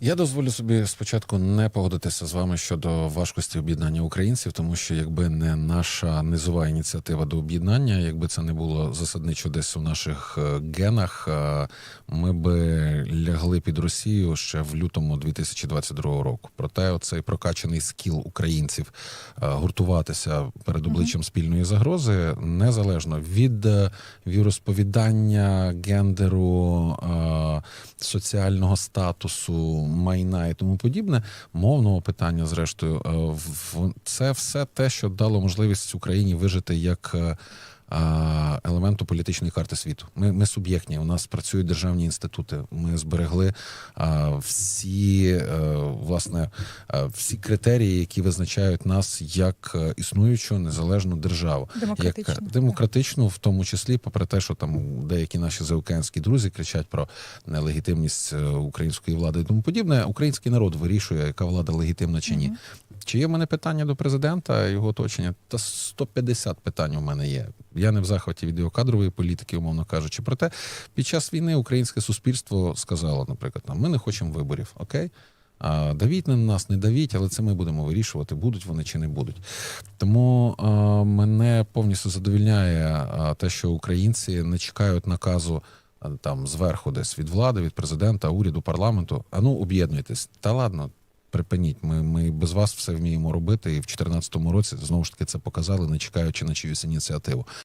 Я дозволю собі спочатку не погодитися з вами щодо важкості об'єднання українців, тому що якби не наша низова ініціатива до об'єднання, якби це не було засадничо десь у наших е, генах, е, ми би лягли під Росію ще в лютому 2022 року. Проте оцей прокачаний скіл українців е, гуртуватися перед обличчям спільної загрози незалежно від віросповідання, гендеру, соціального статусу, майна і тому подібне, мовного питання, зрештою, е, в- це все те, що дало можливість Україні вижити як. е, елементу політичної карти світу. Ми, ми суб'єктні. У нас працюють державні інститути. Ми зберегли всі е, власне е, всі критерії, які визначають нас як е, існуючу незалежну державу, Демократично, як демократичну, в тому числі, попри те, що там деякі наші заокеанські друзі кричать про нелегітимність е, української влади і тому подібне. Український народ вирішує, яка влада легітимна чи ні. Чи є в мене питання до президента його оточення? Та 150 питань у мене є. Я не в захваті від його кадрової політики, умовно кажучи. Проте під час війни українське суспільство сказало, наприклад, нам, ми не хочемо виборів. Окей. Давіть на нас, не давіть, але це ми будемо вирішувати, будуть вони чи не будуть. Тому мене повністю задовільняє те, що українці не чекають наказу там зверху, десь від влади, від президента, уряду, парламенту. А ну об'єднуйтесь. Та ладно, припиніть. Ми, ми без вас все вміємо робити. І в 2014 році знову ж таки це показали, не чекаючи на чиюсь ініціативу.